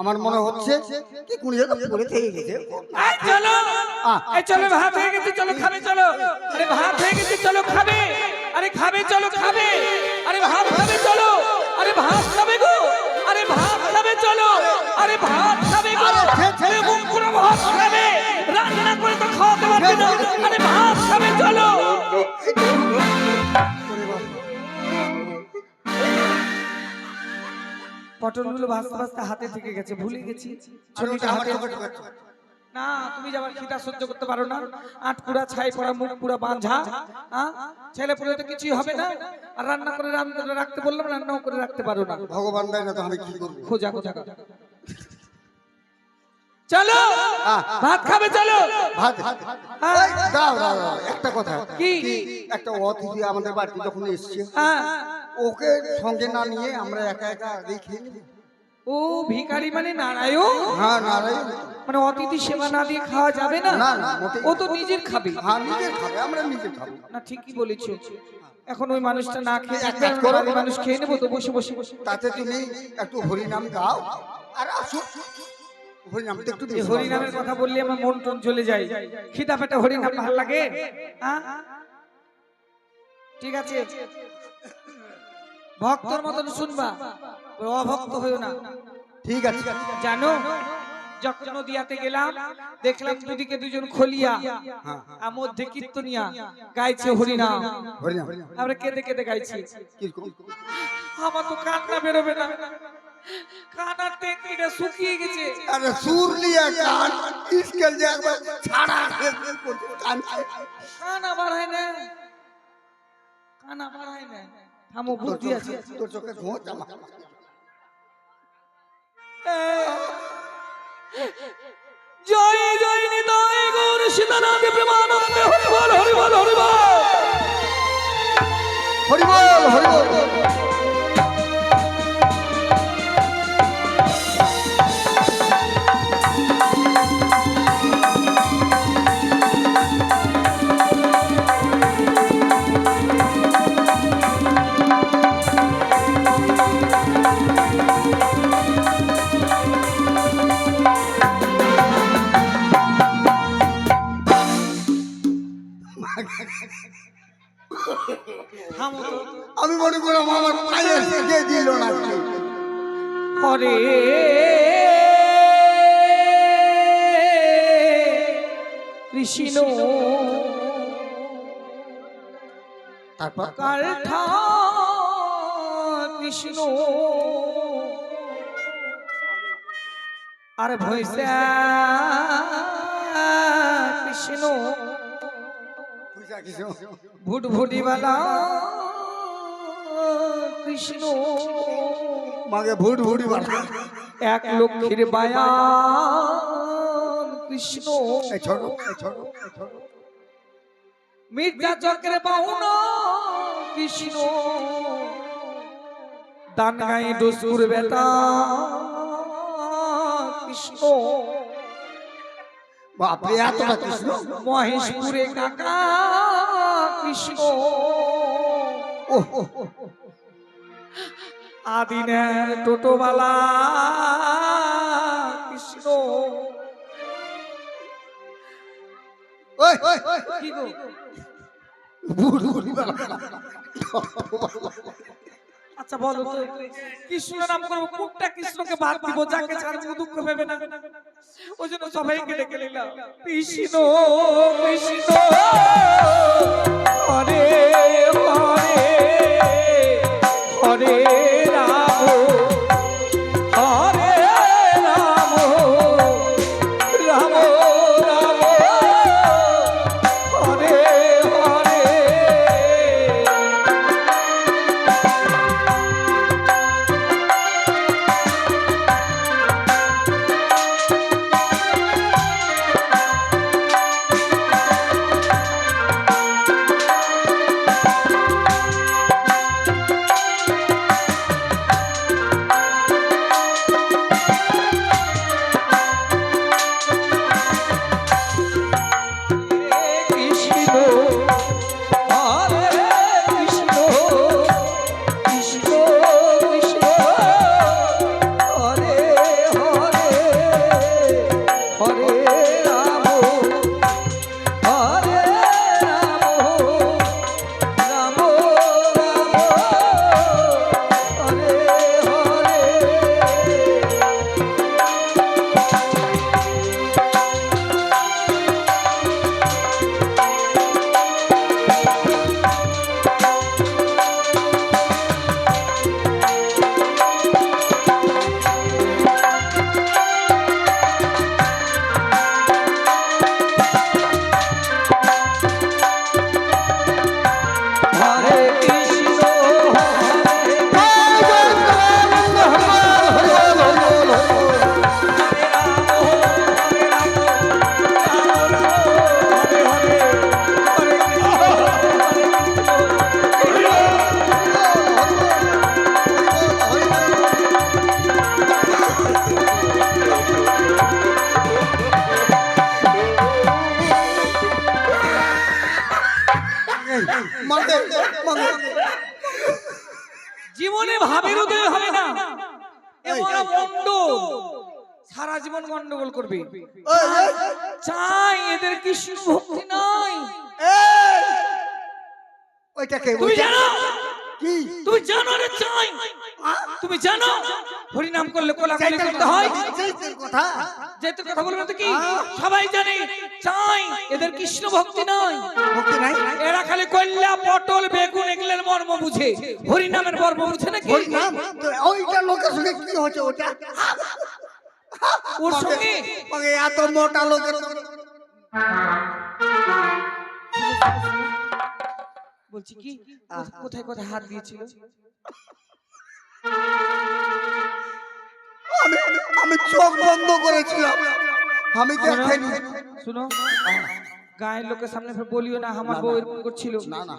আমার মনে হচ্ছে কি কোন জায়গায় পড়ে থেকে গেছে। চলো। চলো ভাত হয়ে গেছে চলো খাবে চলো। আরে ভাত হয়ে গেছে চলো খাবে। আরে খাবে চলো খাবে। আরে ভাত খাবে চলো। আরে ভাত খাবে গো। আরে ভাত খাবে চলো। আরে ভাত খাবে গো। আরে। মুখ পুরো ভাত খাবে। রান্না করে তো খাওয়াতে পারবে না। আরে ভাত খাবে চলো। পটলগুলো ভাসতে ভাসতে হাতে থেকে গেছে ভুলে গেছি। আমার হাতে না তুমি যাবার খিদা সহ্য করতে পারো না। আট পুরা ছাই পড়া মুখ পুরা বাঁধা। হ্যাঁ? ছেলে পুলে তো কিছুই হবে না। আর রান্না করে রান্না রাখতে বললাম রান্নাও করে রাখতে পারো না। ভগবান দেয় না তো আমি কি করব? খোঁজা খোঁজা। চলো! আহ। ভাত খাবে চলো! ভাত। দাও দাও, একটা কথা। কি? একটা অতিথি আমাদের বাড়িতে যখন এসছে হ্যাঁ। ওকে সঙ্গে না নিয়ে আমরা একা একা দেখি। ও ভিখারি মানে নারায়ণ? হ্যাঁ নারায়ণ। মানে অতিথি সেবা না দিয়ে খাওয়া যাবে না? ও তো নিজের খাবে। হ্যাঁ নিজে খাবে আমরা নিজে খাব। না ঠিকই বলেছ। এখন ওই মানুষটা না খেয়ে এক থাকবে, কাজ আমরা করো। বাড়ির মানুষ খেয়ে নেব তো বসে বসে বসে। তাতে তুমি একটু হরিনাম গাও আর আসো। একটু হরিনামের কথা বললে আমার মন টন চলে যায়। খিদা পেটে হরিনাম ভালো লাগে? ঠিক আছে। ভক্তর মতন শুনবা অভক্ত হইও না। ঠিক আছে। জানো যখন নদিয়াতে গেলাম দেখলাম দুদিকে দুজন খলিয়া হ্যাঁ। আর মধ্যে কীর্তনিয়া গাইছে হরিনাম। আমরা কেঁদে কেঁদে গাইছি। কীরকম? আমার তো কান্না বেরোবে না। কানার টেকনিটা শুকিয়ে গেছে। আরে সুর লিয়া গান স্কেল যে একবার ছাড়া কানছে কানা বাড়ায় না কানা বাড়ায় না থামো বুদ্ধি আছে তোর চোখে ধোঁয়া জামা জয় জয় নিতাই গৌর সীতানাথ প্রেমানন্দ হরি বল হরি বল হরি বল হরি বল হরি বল আমি মনে করলাম আমার পায়ে সেটে দিল না হরে কৃষ্ণ। তারপর কৃষ্ণ। আর ভৈসা কৃষ্ণ। কিছু ভুট ভুটিবালা কৃষ্ণ। মাগে ভুট ভুটি বাড়া এক লক্ষ্মীর বায়ান কৃষ্ণ। ছোট ছোট ছোট। মির্জা চক্রে পাউন কৃষ্ণ। দান গাই ডসুর বেটা কৃষ্ণ। বাপরে এতটা কৃষ্ণ মহেশপুরে কাকা কৃষ্ণ। ও আদিনের টোটোবালা কৃষ্ণ। কি গো? ভুটি বাড়া আচ্ছা বলো তো, কৃষ্ণ নাম করব কুকটা কৃষ্ণকে বাদ দিব? যাকে ছাড়বো দুঃখ ভেবে না। ওই জন্য সবাইকে ডেকে নিলাম। কৃষ্ণ কৃষ্ণ হরে জীবনে ভাবের উদয় হবে না। সারা জীবন গন্ডগোল করবে। চাই এদের কৃষ্ণ ভক্তি নাই। তুমি জানো? হরিনাম করলে কোলা করতে হয়। কথা। যেহেতু কথা তো কি? সবাই জানে চাই এদের কৃষ্ণ ভক্তি নাই? এরা খালি কল্যা পটল বেগুন এগুলোর মর্ম বুঝে। হরিনামের মর্ম বুঝে নাকি? নাম ওইটা লোকের সঙ্গে কি হচ্ছে ওটা? ওর সঙ্গে? এত মোটা লোকের বলছি কি? কোথায় কোথায় হাত দিয়েছিল? আমি আমি চোখ বন্ধ করেছিলাম। আমি দেখিনি। শুনো গায়ের লোকের সামনে বলিও না আমার বউ এরকম করছিল। না, না,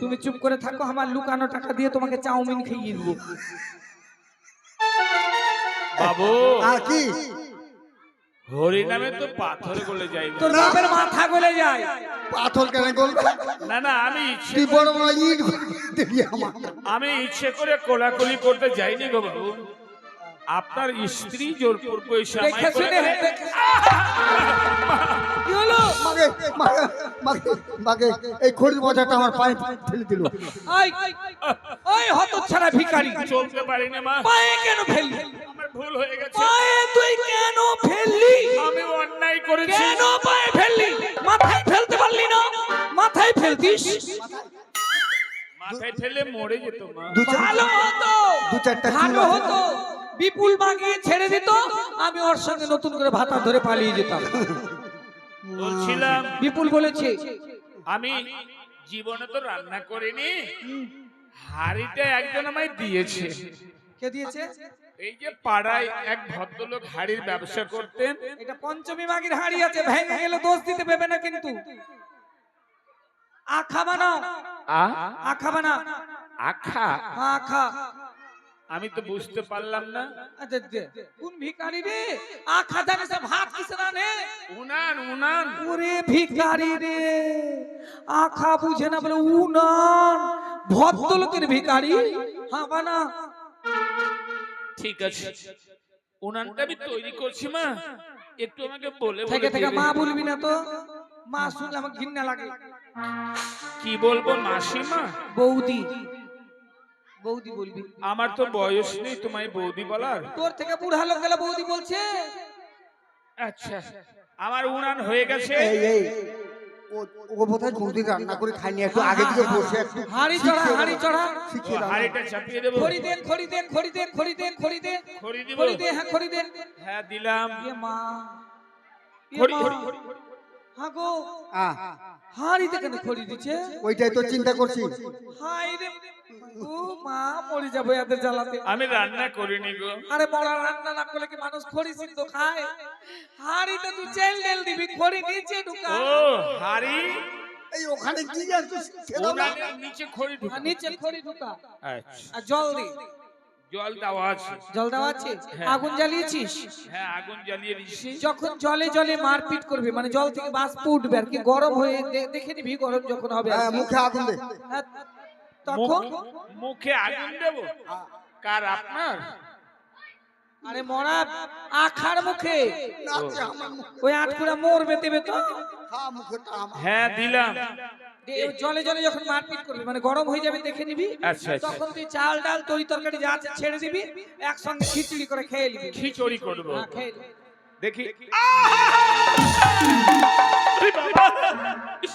তুমি- চুপ করে থাকো আমার লুকানো টাকা দিয়ে তোমাকে চাউমিন খাইয়ে দেবো। বাবু! আর কি? হরি নামে তো পাথর গলে যাই তোর বাপের মাথা গলে যায়। পাথর কেন না না আমি ইচ্ছে তুই বড় বড় ইট আমি ইচ্ছে করে কোলাকুলি করতে যাইনি গো বাবু। আপনার স্ত্রী জোরপূর্ব এসে আমায় দেখে শুনে কি হলো? মাগে মাগে মাগে মাগে এই খড়ির বোঝাটা আমার পায়ে ফেলে দিল। ভিখারি। চলতে পারি না মা। পায়ে কেন ফেললি? আমার ভুল হয়ে গেছে। পায়ে তুই কেন ফেললি? আমি অন্যায় করেছি। কেন পায়ে ফেললি? মাথায় ফেলতে পারলি না? মাথায় ফেলতিস? মাথায় ঠেলে মরে যেত মা। ভালো হতো। দু চারটা ভালো হতো। বিপুল মাগিয়ে ছেড়ে দিত আমি ওর সঙ্গে নতুন করে ভাতা ধরে পালিয়ে যেতাম। বলছিলাম বিপুল বলেছে আমি জীবনে তো রান্না করিনি হাড়িটা একজন আমায় দিয়েছে। কে দিয়েছে? এই যে পাড়ায় এক ভদ্রলোক হাড়ির ব্যবসা করতেন। এটা পঞ্চমী মাগির হাড়ি আছে ভেঙে গেলে দোষ দিতে পারবে না কিন্তু। আখা বানাও আখা বানা আখা আখা আমি তো বুঝতে পারলাম না। আচ্ছা, দে। কোন ভিখারি রে? আখা জানে সে ভাত কিসে রানে উনান উনান। ওরে ভিখারি রে আখা বুঝে না বলে উনান ভদ্রলোকের ভিখারি? হ্যাঁ বানা ঠিক আছে। উনানটা আমি তৈরি করছি মা। একটু আমাকে বলে বলে থেকে থেকে মা বলবি না তো। মা শুনলে আমার ঘৃণা লাগে। কি বলব মাসিমা? বৌদি বৌদি বলবি? আমার তো বয়স নেই তোমায় বৌদি বলার। তোর থেকে বুড়া লোক গেলে বৌদি বলছে। আচ্ছা আমার উনান হয়ে গেছে। এই এই ও বোধহয় কোনদিন রান্না করে খাইনি একটু আগে দিকে বসে একটু হাড়ি চড়া হাড়ি চড়া। শিখিয়ে দাও। হাড়িটা চাপিয়ে দেবো। খড়ি দেন খড়ি দেন খড়ি দেন খড়ি দেন খড়ি দেন খড়ি দিব। খড়ি দে হ্যাঁ খড়ি দেন হ্যাঁ দিলাম। এ মা। খড়ি খড়ি। হ্যাঁ গো। আহ, হাড়িতে কেন খড়ি দিচ্ছে? ওইটাই তো চিন্তা করছি। হাই রে। ও মা মরে যাব এদের জ্বালাতে। আমি রান্না করিনি গো। আরে বড় রান্না না করলে কি মানুষ খড়ি সিদ্ধ খায়? হাড়িতে তুই চেল ডেল দিবি খড়ি নিচে ঢুকা। ও হাড়ি? এই ওখানে কি জানছিস ছেড়ো না। উনানের নিচে খড়ি ঢুকা। নিচে খড়ি ঢুকা। আচ্ছা। আর জল দি। জল দেওয়া আছে। জল দেওয়া আছে? হ্যাঁ। আগুন জ্বালিয়েছিস? হ্যাঁ আগুন জ্বালিয়ে যখন জলে জলে মারপিট করবি মানে জল থেকে বাষ্প উঠবে আর কি গরম হয়ে দেখে নিবি গরম যখন হবে হ্যাঁ। মুখে আগুন দে। হ্যাঁ, তখন মুখে আগুন দেব? কার আপনার? আরে মরা আখার মুখে। না, যে আমার মুখ- ওই আটকুড়া মরবে দেবে তো হ্যাঁ, হ্যাঁ দিলাম। জলে জলে যখন মারপিট করবি মানে গরম হয়ে যাবে দেখে নিবি। আচ্ছা, আচ্ছা। তখন তুই চাল ডাল তরি তরকারি যা আছে ছেড়ে দিবি একসঙ্গে খিচুড়ি করে খেয়ে নিবি। খিচুড়ি করব। হ্যাঁ, খেয়ে দেখি। বাবা!